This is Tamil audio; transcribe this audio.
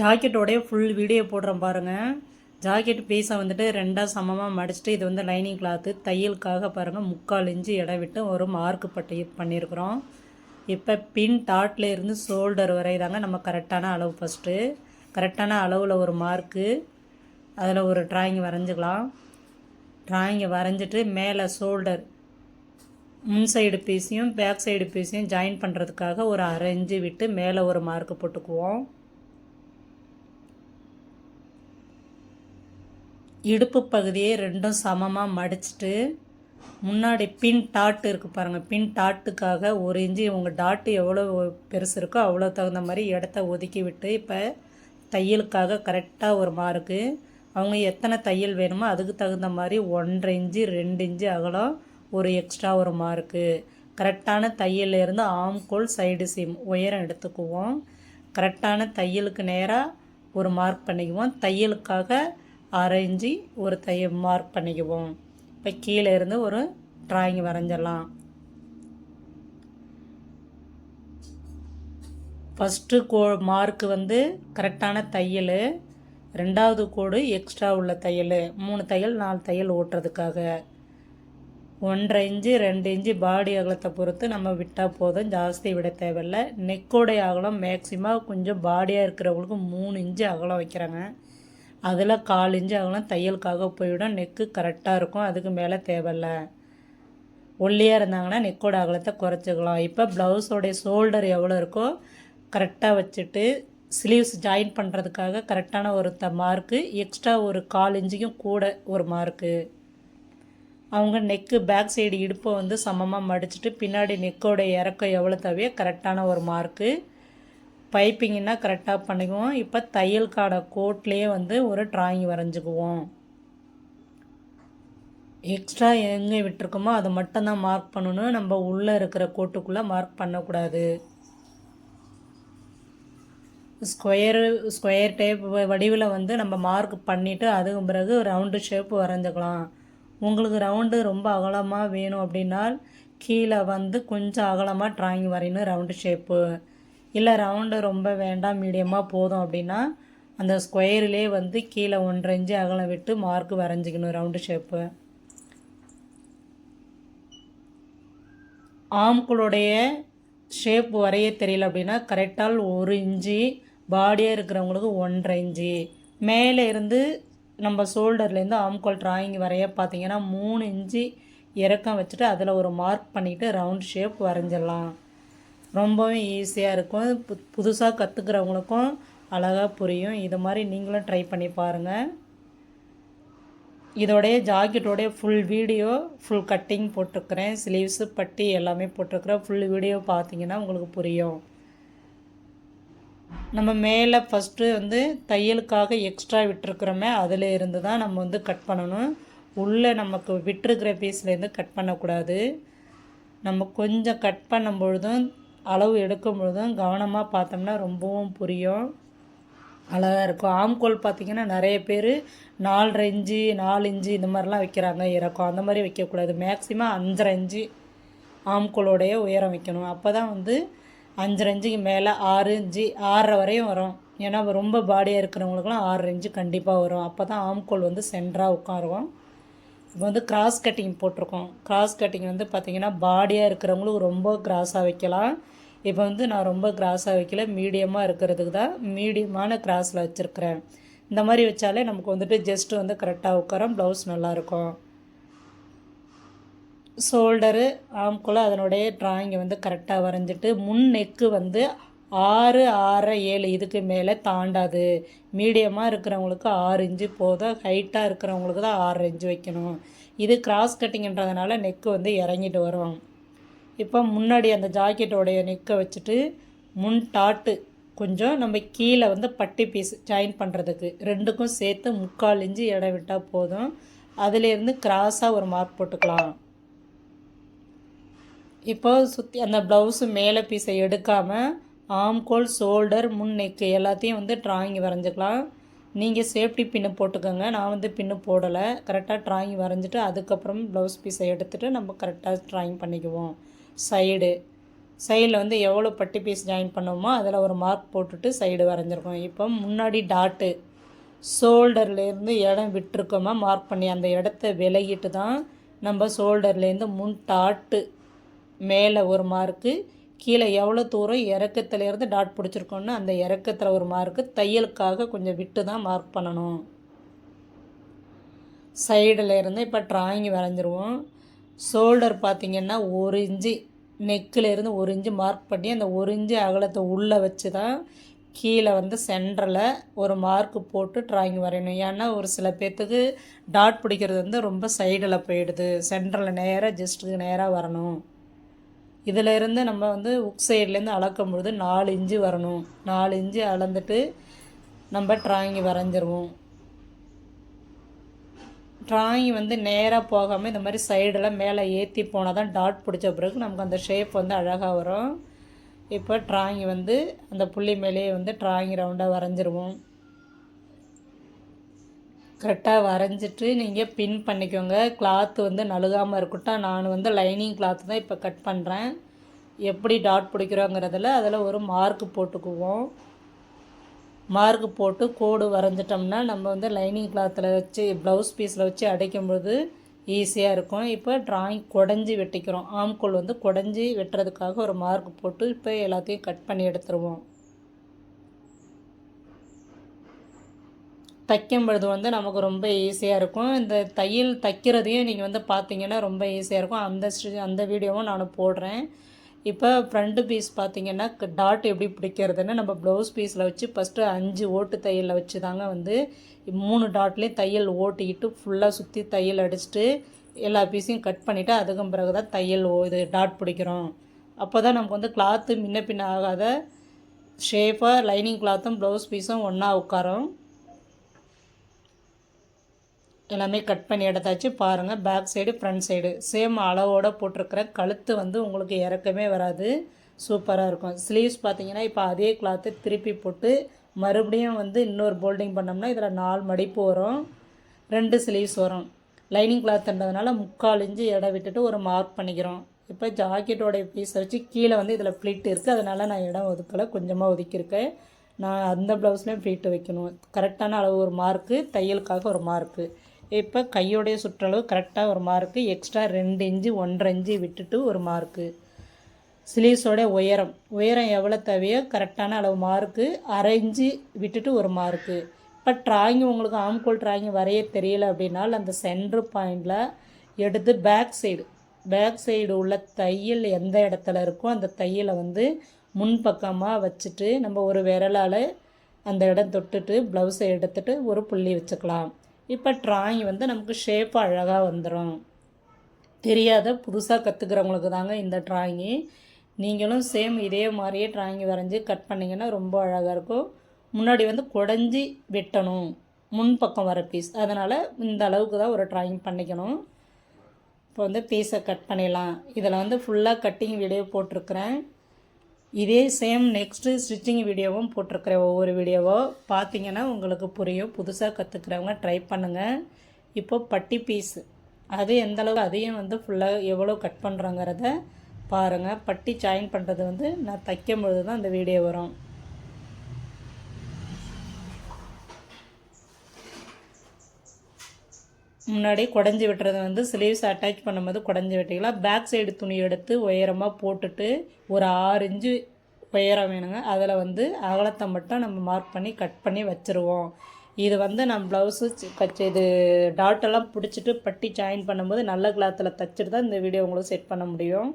ஜாக்கெட்டோடைய ஃபுல் வீடியோ போடுறேன் பாருங்கள் ஜாக்கெட் பீஸை வந்துட்டு ரெண்டாக சமமாக மடிச்சிட்டு இது வந்து லைனிங் கிளாத்து தையலுக்காக பாருங்கள் முக்கால் இன்ச்சு இடம் விட்டு ஒரு மார்க் பட்டி பண்ணியிருக்கிறோம் இப்போ பின் டாட்டில் இருந்து ஷோல்டர் வரை தாங்க நம்ம கரெக்டான அளவு ஃபஸ்ட்டு கரெக்டான அளவில் ஒரு மார்க்கு அதில் ஒரு டிராயிங் வரைஞ்சிக்கலாம். டிராயிங்கை வரைஞ்சிட்டு மேலே ஷோல்டர் முன் சைடு பீஸையும் பேக் சைடு பீஸையும் ஜாயின் பண்ணுறதுக்காக ஒரு அரைஞ்சு விட்டு மேலே ஒரு மார்க்கு போட்டுக்குவோம். இடுப்பு பகுதியை ரெண்டும் சமமாக மடிச்சிட்டு முன்னாடி பின் டாட் இருக்குது பாருங்கள் பின் டாட்டுக்காக ஒரு இன்ச்சு உங்கள் டாட்டு எவ்வளோ பெருசு இருக்கோ அவ்வளோ தகுந்த மாதிரி இடத்த ஒதுக்கி விட்டு இப்போ தையலுக்காக கரெக்டாக ஒரு மார்க்கு. அவங்க எத்தனை தையல் வேணுமோ அதுக்கு தகுந்த மாதிரி ஒன்றரை இன்ச்சு ரெண்டு இன்ச்சு அகலம் ஒரு எக்ஸ்ட்ரா ஒரு மார்க்கு. கரெக்டான தையல்லேருந்து ஆம்கோல் சைடு சீம் உயரம் எடுத்துக்குவோம். கரெக்டான தையலுக்கு நேராக ஒரு மார்க் பண்ணிக்குவோம். தையலுக்காக அரைஞ்சி ஒரு தையல் மார்க் பண்ணிக்குவோம். இப்போ கீழே இருந்து ஒரு ட்ராயிங் வரைஞ்சிடலாம். ஃபஸ்ட்டு கோ மார்க்கு வந்து கரெக்டான தையல். ரெண்டாவது கோடு எக்ஸ்ட்ரா உள்ள தையல். மூணு தையல் நாலு தையல் ஓட்டுறதுக்காக. ஒன்றரை இன்ச்சு ரெண்டு இன்ச்சு பாடி அகலத்தை பொறுத்து நம்ம விட்டால் போதும். ஜாஸ்தி விட தேவையில்ல. நெக்கோடைய அகலம் மேக்ஸிமம் கொஞ்சம் பாடியாக இருக்கிறவங்களுக்கு மூணு இன்ச்சு அகலம் வைக்கிறாங்க. அதில் கால் இன்ச்சு அகலம் தையலுக்காக போயிடும். நெக்கு கரெக்டாக இருக்கும். அதுக்கு மேலே தேவையில்ல. ஒல்லியாக இருந்தாங்கன்னா நெக்கோட அகலத்தை குறைச்சிக்கலாம். இப்போ ப்ளவுஸோடைய ஷோல்டர் எவ்வளோ இருக்கோ கரெக்டாக வச்சுட்டு ஸ்லீவ்ஸ் ஜாயின் பண்ணுறதுக்காக கரெக்டான ஒரு த மார்க்கு எக்ஸ்ட்ரா ஒரு கால் இன்ச்சுக்கும் கூட ஒரு மார்க்கு அவங்க நெக்கு பேக் சைடு இடுப்பை வந்து சமமாக மடிச்சிட்டு பின்னாடி நெக்கோட இறக்கம் எவ்வளோ தேவையோ கரெக்டான ஒரு மார்க்கு பைப்பிங்கன்னா கரெக்டாக பண்ணிக்குவோம். இப்போ தையல் காடை கோட்லேயே வந்து ஒரு ட்ராயிங் வரைஞ்சிக்குவோம். எக்ஸ்ட்ரா எங்கே விட்டுருக்கோமோ அதை மட்டும்தான் மார்க் பண்ணணும். நம்ம உள்ளே இருக்கிற கோட்டுக்குள்ளே மார்க் பண்ணக்கூடாது. ஸ்கொயரு ஸ்கொயர் டேப் வடிவில் வந்து நம்ம மார்க் பண்ணிவிட்டு அதுக்கு பிறகு ரவுண்டு ஷேப் வரைஞ்சிக்கலாம். உங்களுக்கு ரவுண்டு ரொம்ப அகலமாக வேணும் அப்படின்னா கீழே வந்து கொஞ்சம் அகலமாக ட்ராயிங் வரையணும் ரவுண்டு ஷேப்பு இல்லை ரவுண்டு ரொம்ப வேண்டாம் மீடியமாக போதும் அப்படின்னா அந்த ஸ்கொயர்லே வந்து கீழே ஒன்றரை இன்ச்சு அகலம் விட்டு மார்க் வரைஞ்சிக்கணும் ரவுண்டு ஷேப்பு ஆம்குளுடைய ஷேப் வரைய தெரியல அப்படின்னா கரெக்டாக ஒரு இன்ச்சு பாடியாக இருக்கிறவங்களுக்கு ஒன்றரை இன்ச்சு. மேலே இருந்து நம்ம ஷோல்டர்லேருந்து ஆம்கோல் டிராயிங் வரைய பார்த்தீங்கன்னா மூணு இன்ச்சு இறக்கம் வச்சுட்டு அதில் ஒரு மார்க் பண்ணிவிட்டு ரவுண்ட் ஷேப் வரைஞ்சிடலாம். ரொம்பவும் ஈஸியாக இருக்கும். பு புதுசாக கற்றுக்கிறவங்களுக்கும் அழகாக புரியும். இது மாதிரி நீங்களும் ட்ரை பண்ணி பாருங்கள் இதோடைய ஜாக்கெட்டோடைய ஃபுல் வீடியோ ஃபுல் கட்டிங் போட்டிருக்கிறேன். ஸ்லீவ்ஸு பட்டி எல்லாமே போட்டிருக்கிறேன். ஃபுல் வீடியோ பார்த்தீங்கன்னா உங்களுக்கு புரியும். நம்ம மேலே ஃபஸ்ட்டு வந்து தையலுக்காக எக்ஸ்ட்ரா விட்டுருக்குறோமே அதில் இருந்து தான் நம்ம வந்து கட் பண்ணணும். உள்ளே நமக்கு விட்டுருக்கிற பீஸ்லேருந்து கட் பண்ணக்கூடாது. நம்ம கொஞ்சம் கட் பண்ணும் பொழுதும் அளவு எடுக்கும் பொழுதும் கவனமாக பார்த்தோம்னா ரொம்பவும் புரியும். அழகாக இருக்கும். ஆம்கோல் பார்த்திங்கன்னா நிறைய பேர் நாலரை இஞ்சி நாலு இஞ்சி இந்த மாதிரிலாம் வைக்கிறாங்க. இறக்கம். அந்த மாதிரி வைக்கக்கூடாது. மேக்ஸிமம் அஞ்சரை இஞ்சி ஆம்கோலோடைய உயரம் வைக்கணும். அப்போ தான் வந்து அஞ்சரை இஞ்சிக்கு மேலே ஆறு இஞ்சி ஆறரை வரையும் வரும். ஏன்னா ரொம்ப பாடியாக இருக்கிறவங்களுக்குலாம் ஆறரை இன்ச்சு கண்டிப்பாக வரும். அப்போ தான் ஆம்கோல் வந்து சென்டராக உட்காருவோம். இப்போ வந்து கிராஸ் கட்டிங் போட்டிருக்கோம். கிராஸ் கட்டிங் வந்து பார்த்திங்கன்னா பாடியாக இருக்கிறவங்களும் ரொம்ப கிராஸாக வைக்கலாம். இப்போ வந்து நான் ரொம்ப கிராஸாக வைக்கல மீடியமாக இருக்கிறதுக்கு தான் மீடியமான கிராஸில் வச்சுருக்கிறேன். இந்த மாதிரி வச்சாலே நமக்கு வந்துட்டு ஜஸ்ட் வந்து கரெக்டாக உட்காரம் ப்ளவுஸ் நல்லாயிருக்கும் ஷோல்டரு ஆம்குள்ள அதனுடைய ட்ராயிங்கை வந்து கரெக்டாக வரைஞ்சிட்டு முன் நெக்கு வந்து ஆறு ஆறு ஏழு இதுக்கு மேலே தாண்டாது. மீடியமாக இருக்கிறவங்களுக்கு ஆறு இன்ச்சு போதும். ஹைட்டாக இருக்கிறவங்களுக்கு தான் ஆறு இன்ச்சு வைக்கணும். இது கிராஸ் கட்டிங்கன்றதுனால நெக்கு வந்து இறங்கிட்டு வரும் இப்போ முன்னாடி அந்த ஜாக்கெட்டோடைய நெக்கை வச்சுட்டு முன் டாட்டு கொஞ்சம் நம்ம கீழே வந்து பட்டி பீஸ் ஜாயின் பண்ணுறதுக்கு ரெண்டுக்கும் சேர்த்து முக்கால் இன்ச்சு இடம் விட்டால் போதும். அதுலேருந்து கிராஸாக ஒரு மார்க் போட்டுக்கலாம். இப்போ சுற்றி அந்த ப்ளவுஸு மேலே பீஸை எடுக்காமல் ஆம்கோல் ஷோல்டர் முன் நெக்கு எல்லாத்தையும் வந்து ட்ராயிங் வரைஞ்சிக்கலாம். நீங்கள் சேஃப்டி பின்னு போட்டுக்கோங்க. நான் வந்து பின்னு போடலை. கரெக்டாக ட்ராயிங் வரைஞ்சிட்டு அதுக்கப்புறம் ப்ளவுஸ் பீஸை எடுத்துகிட்டு நம்ம கரெக்டாக ட்ராயிங் பண்ணிக்குவோம். சைடு சைடில் வந்து எவ்வளோ பட்டி பீஸ் ஜாயின் பண்ணோமோ அதில் ஒரு மார்க் போட்டுட்டு சைடு வரைஞ்சிருக்கோம். இப்போ முன்னாடி டாட்டு ஷோல்டர்லேருந்து இடம் விட்டுருக்கோமா? மார்க் பண்ணி அந்த இடத்த விலகிட்டு தான் நம்ம ஷோல்டர்லேருந்து முன் டாட்டு மேலே ஒரு மார்க்கு கீழே எவ்வளோ தூரம் இறக்கத்துலேருந்து டாட் பிடிச்சிருக்கோன்னு அந்த இறக்கத்தில் ஒரு மார்க்கு தையலுக்காக கொஞ்சம் விட்டு தான் மார்க் பண்ணணும். சைடில் இருந்து இப்போ ட்ராயிங் வரைஞ்சிருவோம். ஷோல்டர் பார்த்திங்கன்னா ஒரு இன்ச்சு நெக்கில் இருந்து ஒரு இன்ச்சு மார்க் பண்ணி அந்த ஒரு இன்ச்சு அகலத்தை உள்ளே வச்சு தான் கீழே வந்து சென்டரில் ஒரு மார்க் போட்டு ட்ராயிங் வரையணும். ஏன்னா ஒரு சில பேர்த்துக்கு டாட் பிடிக்கிறது வந்து ரொம்ப சைடில் போயிடுது. சென்டரில் நேராக ஜஸ்ட்டுக்கு நேராக வரணும். இதில் இருந்து நம்ம வந்து உக் சைட்லேருந்து அளக்கும் பொழுது நாலு இன்ச்சு வரணும். நாலு இன்ச்சு அளந்துட்டு நம்ம ட்ராயிங் வரைஞ்சிருவோம். ட்ராயிங் வந்து நேராக போகாமல் இந்த மாதிரி சைடெல்லாம் மேலே ஏற்றி போனால் தான் டாட் பிடிச்ச பிறகு நமக்கு அந்த ஷேப் வந்து அழகாக வரும். இப்போ ட்ராயிங் வந்து அந்த புள்ளி மேலேயே வந்து ட்ராயிங் ரவுண்டாக வரைஞ்சிருவோம். கரெக்டாக வரைஞ்சிட்டு நீங்கள் பின் பண்ணிக்கோங்க. கிளாத்து வந்து நழுகாமல் இருக்கட்டும். நான் வந்து லைனிங் கிளாத்து தான் இப்போ கட் பண்ணுறேன் எப்படி டாட் பிடிக்கிறோங்கிறதுல அதில் ஒரு மார்க் போட்டுக்குவோம். மார்க் போட்டு கோடு வரைஞ்சிட்டோம்னா நம்ம வந்து லைனிங் கிளாத்தில் வச்சு ப்ளவுஸ் பீஸில் வச்சு அடைக்கும்போது ஈஸியாக இருக்கும். இப்போ ட்ராயிங் குடஞ்சி வெட்டிக்கிறோம். ஆம்கோல் வந்து குடஞ்சி வெட்டுறதுக்காக ஒரு மார்க் போட்டு இப்போ எல்லாத்தையும் கட் பண்ணி எடுத்துருவோம். தைக்கும் பொழுது வந்து நமக்கு ரொம்ப ஈஸியாக இருக்கும். இந்த தையல் தைக்கிறதையும் நீங்கள் வந்து பார்த்தீங்கன்னா ரொம்ப ஈஸியாக இருக்கும். அந்த அந்த வீடியோவும் நான் போடுறேன். இப்போ ஃப்ரண்ட்டு பீஸ் பார்த்தீங்கன்னா டாட் எப்படி பிடிக்கிறதுன்னு நம்ம ப்ளவுஸ் பீஸில் வச்சு ஃபஸ்ட்டு அஞ்சு ஓட்டு தையலில் வச்சு தாங்க வந்து மூணு டாட்லேயும் தையல் ஓட்டிக்கிட்டு ஃபுல்லாக சுற்றி தையல் அடிச்சுட்டு எல்லா பீஸையும் கட் பண்ணிவிட்டு அதுக்கும் பிறகு தான் தையல் இது டாட் பிடிக்கிறோம். அப்போ தான் நமக்கு வந்து கிளாத்து முன்ன பின்ன ஆகாத ஷேப்பாக லைனிங் கிளாத்தும் ப்ளவுஸ் பீஸும் ஒன்றா உட்காரும். எல்லாமே கட் பண்ணி எடுத்தாச்சு. பாருங்கள் back side front side same அளவோடு போட்டிருக்கிற கழுத்து வந்து உங்களுக்கு இறக்கமே வராது. சூப்பராக இருக்கும். ஸ்லீவ்ஸ் பார்த்தீங்கன்னா இப்போ அதே கிளாத்து திருப்பி போட்டு மறுபடியும் வந்து இன்னொரு போல்டிங் பண்ணோம்னா இதில் நாலு மடிப்பு வரும். ரெண்டு ஸ்லீவ்ஸ் வரும். லைனிங் கிளாத்ன்றதுனால முக்கால் இன்ச்சு இடம் விட்டுட்டு ஒரு மார்க் பண்ணிக்கிறோம். இப்போ ஜாக்கெட்டோடைய பீஸை வச்சு கீழே வந்து இதில் ஃப்ளிட் இருக்குது அதனால் நான் இடம் ஒதுக்கலை. கொஞ்சமாக ஒதுக்கியிருக்கேன். நான் அந்த ப்ளவுஸ்லேயும் ஃப்ளீட்டு வைக்கணும். கரெக்டான அளவு ஒரு மார்க்கு தையலுக்காக ஒரு மார்க்கு இப்போ கையோடைய சுற்றளவு கரெக்டாக ஒரு மார்க்கு எக்ஸ்ட்ரா ரெண்டு இன்ச்சு ஒன்றரை இன்ச்சு விட்டுட்டு ஒரு மார்க்கு ஸ்லீவ்ஸோட உயரம் உயரம் எவ்வளோ தேவையோ கரெக்டான அளவு மார்க்கு அரை இன்ச்சு விட்டுட்டு ஒரு மார்க்கு இப்போ ட்ராயிங் உங்களுக்கு ஆம்கோல் ட்ராயிங் வரைய தெரியல அப்படின்னால் அந்த சென்ட்ரு பாயிண்டில் எடுத்து பேக் சைடு பேக் சைடு உள்ள தையல் எந்த இடத்துல இருக்கோ அந்த தையலை வந்து முன்பக்கமாக வச்சுட்டு நம்ம ஒரு விரலால் அந்த இடம் தொட்டுட்டு ப்ளவுஸை எடுத்துகிட்டு ஒரு புள்ளி வச்சுக்கலாம். இப்போ ட்ராயிங் வந்து நமக்கு ஷேப் அழகாக வந்துடும் தெரியாத புதுசாக கற்றுக்கிறவங்களுக்கு தாங்க இந்த ட்ராயிங்கு நீங்களும் சேம் இதே மாதிரியே ட்ராயிங் வரைஞ்சி கட் பண்ணிங்கன்னா ரொம்ப அழகாக இருக்கும். முன்னாடி வந்து குடஞ்சி வெட்டணும். முன் பக்கம் வர பீஸ் அதனால் இந்த அளவுக்கு தான் ஒரு ட்ராயிங் பண்ணிக்கணும். இப்போ வந்து பீஸை கட் பண்ணிடலாம். இதில் வந்து ஃபுல்லாக கட்டிங் வீடியோ போட்டிருக்கிறேன். இதே சேம் நெக்ஸ்ட்டு ஸ்டிச்சிங் வீடியோவும் போட்டிருக்கிற ஒவ்வொரு வீடியோவோ பார்த்தீங்கன்னா உங்களுக்கு புரியும். புதுசாக கற்றுக்கிறவங்க ட்ரை பண்ணுங்கள் இப்போ பட்டி பீஸு அது எந்தளவு அதையும் வந்து ஃபுல்லாக எவ்வளோ கட் பண்ணுறோங்கிறத பாருங்கள் பட்டி ஜாயின் பண்ணுறது வந்து நான் தைக்கும் பொழுது தான் அந்த வீடியோ வரும். முன்னாடி குடஞ்சி விட்டுறது வந்து ஸ்லீவ்ஸ் அட்டாச் பண்ணும்போது குடஞ்சி வெட்டிக்கலாம். பேக் சைடு துணி எடுத்து உயரமாக போட்டுட்டு ஒரு ஆறு இன்ச்சு உயரம் வேணுங்க. அதில் வந்து அகலத்தை மட்டும் நம்ம மார்க் பண்ணி கட் பண்ணி வச்சுருவோம். இது வந்து நம்ம ப்ளவுஸு கச்சு இது டாட்டெல்லாம் பிடிச்சிட்டு பட்டி ஜாயின் பண்ணும்போது நல்ல கிளாத்தில் தைச்சிட்டு தான் இந்த வீடியோ உங்களுக்கு செட் பண்ண முடியும்.